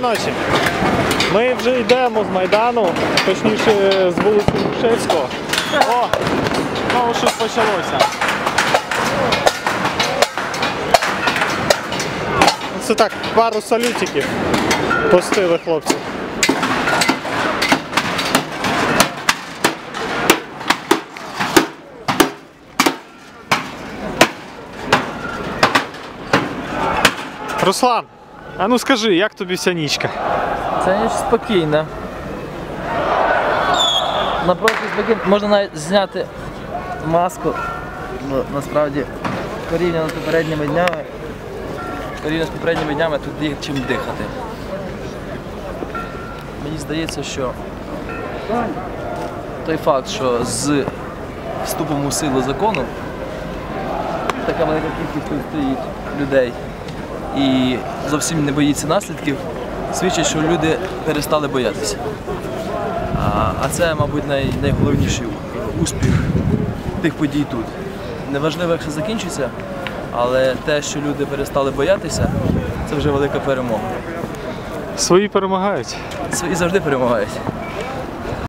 ночі. Ми вже йдемо з Майдану, точніше з вулиці Грушевського. О, знову щось почалося. Це так, пару салютиків. Пустили хлопці. Руслан, а ну скажи, як тобі ця нічка? Це ніч спокійна. Напроти спокійно. Можна навіть зняти маску. Бо насправді порівняно з попередніми днями. Порівняно з попередніми днями тут є чим дихати. Мені здається, що той факт, що з вступом у силу закону така велика кількість людей і зовсім не боїться наслідків, свідчить, що люди перестали боятися. А, це, мабуть, най, найголовніший успіх тих подій тут. Неважливо, як все закінчиться, але те, що люди перестали боятися, це вже велика перемога. Свої перемагають. Свої завжди перемагають.